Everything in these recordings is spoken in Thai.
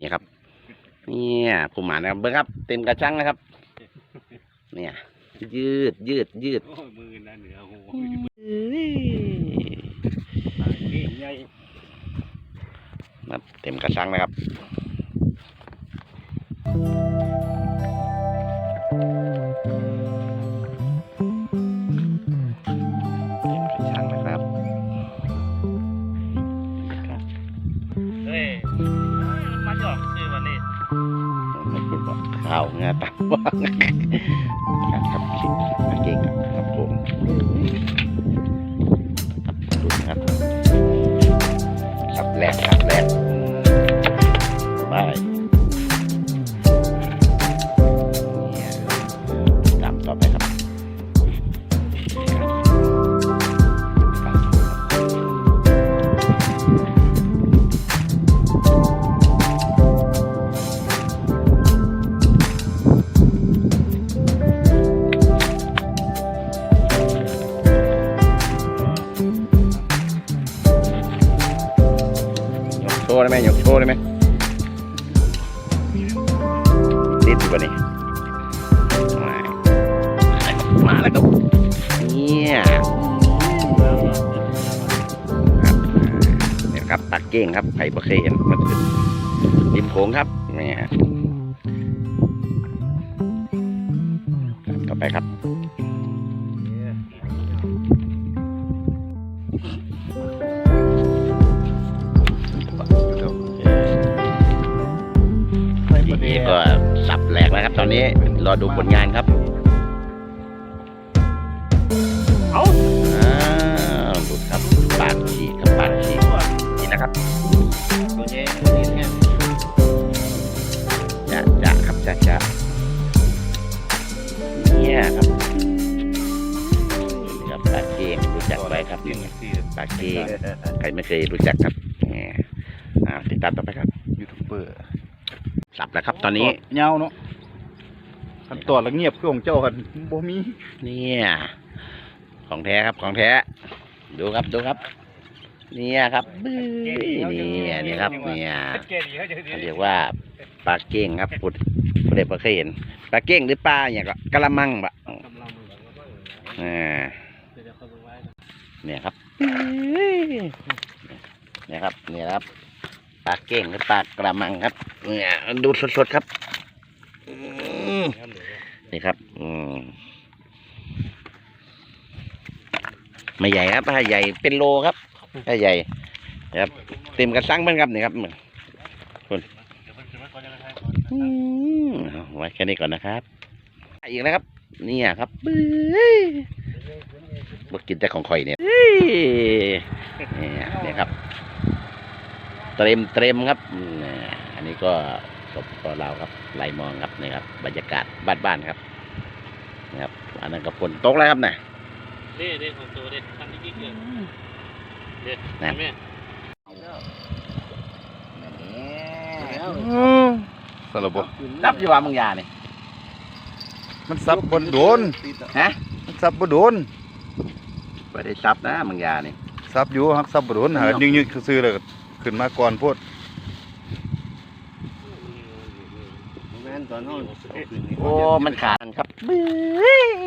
นี่ครับ เนี่ยผู้หมานะครับเบิ้งครับ เต็มกระชังนะครับ เนี่ย ยืดยืดยืดโอ้ยมือนะเหนือโอ้โหเนี่ใหญ่ครับเต็มกระชังนะครับ ไม่เป็นบอกข่าวงานตับว่างครับคลิปมางครับ โชว์ได้ไหมยกโชว์ได้ไหมติดอยู่ปะนี่มามาแล้วครับเนี่ยเนี่ยครับปากเก้งครับไผ่บะเคยเห็นมันคือริมโขงครับเนี่ยต่อไปครับ นนี้รอดูผลงานครับเอ้าอ้าวดูครับปาดฉีกครับปาดฉีกนี่นะครับตัวใหญ่ตัวนี้เนี่ยจะจะครับจะจะเนี่ยครับนี่ครับปลาเก้งรู้จักไว้ครับนี่ปลาเก้งใครไม่เคยรู้จักครับเนี่ยอ่าติดตามต่อไปครับยูทูบเบอร์สับแล้วครับตอนนี้เงาเนาะ คันตอดแล้วเงียบคือของเจ้าคันบ่มีเนี่ยของแท้ครับของแท้ ดูครับดูครับ เนี่ยครับบื้อเนี่ยนี่ครับเนี่ยเกดีเขาจะเขาเรียกว่าปลาเก้งครับปุดปุดเด็กปลาเคยเห็นปลาเก้งหรือปลาอย่างก็กะละมังบะอ่าเนี่ยครับเนี่ยครับเนี่ยครับปลาเก้งหรือปลากระมังครับเนี่ยดูสดๆครับอืม นี่ครับ อืมไม่ใหญ่ครับถ้าใหญ่เป็นโลครับถ้าใหญ่ครับเต็มกระซังเหมือนครับนี่ครับอืมเอไว้แค่นี้ก่อนนะครับอีกนะครับเนี่ยครับบื้อกกินแต่ของข่อยเนี่ยเนี่ยเนี่ยครับเตรมเตรมครับ อันนี้ก็ สปปลาวครับไหลมองครับนี่ครับบรรยากาศบ้านๆครับนะครับอันนั้นก็ฝนตกแล้วครับนะเด็ดเด็ดของตัวเด็ดทำที่กี่เกินเด็ดนะแม่สารบรับอยู่ว่ามึงยาเนี่ยมันซับบนโดนฮะมันซับบนโดนไม่ได้ซับนะมึงยาเนี่ยซับอยู่ฮักซับบนโดนหายึกๆซื่อๆเลยขึ้นมาก่อนโพด แม่นตอนนั้นโอ้มันขาดครับบื้อ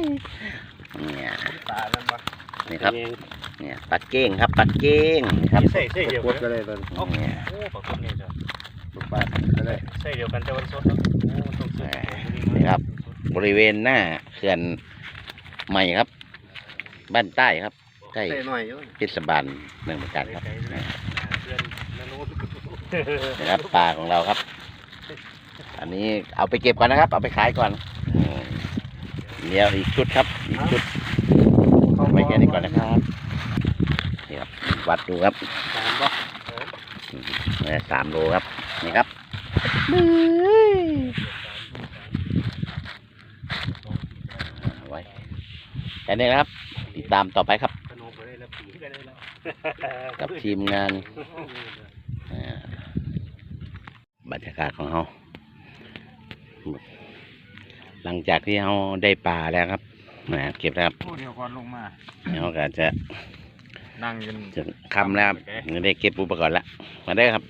เนี่ยตาแล้วปะนี่ครับเนี่ยปลาเก้งครับปลาเก้งนี่ครับใส่ใส่เดียวกันก็เลยตอนเนี่ยโอ้ปลาคนนี่จ้ะบ้านก็เลยใส่เดียวกันแต่วันสดครับโอ้ต้องสดนี่ครับ บริเวณหน้าเขื่อนใหม่ครับ บ้านใต้ครับใกล้ใส่หน่อยอยู่เทศบาลเมืองเหมือนกันครับเพื่อนนั่นโน้นนะครับปลาของเราครับ อันนี้เอาไปเก็บก่อนนะครับ เอาไปขายก่อนเดี๋ยวอีกชุดครับ อีกชุดไว้แค่นี้ก่อนนะครับนี่ครับ วัดดูครับตามบ่เนี่ยสามโลครับ นี่ครับเอาไว้แค่นี้นะครับ ติดตามต่อไปครับกับทีมงานบรรยากาศของเรา หลังจากที่เราได้ปลาแล้วครับนะเก็บแล้วครับโอ้เดี๋ยวก่อนลงมาเราก็จะนั่งกันจะคำแล้วครับได้เก็บอุปกรณ์แล้วมาได้อครับ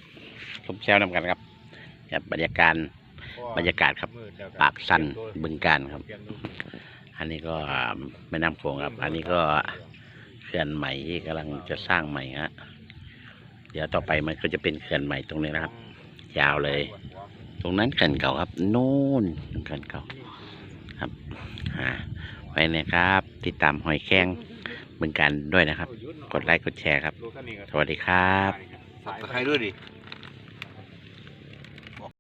ทุบแชวนำกันครับครับบรรยากาศบรรยากาศครับ ปากสันบึงการครับ อันนี้ก็แม่น้ำโขงครับ อันนี้ก็เขื่อนใหม่ที่กำลังจะสร้างใหม่ฮะเดี๋ยวต่อไปมันก็จะเป็นเขื่อนใหม่ตรงนี้นะครับ ยาวเลย ตรงนั้นแก่นเก่าครับ โน่นเขื่อนเก่าครับอ่าไว้นะครับ ติดตามหอยแข้งเป็นกันด้วยนะครับ กดไลค์กดแชร์ครับ สวัสดีครับใครด้วยดิ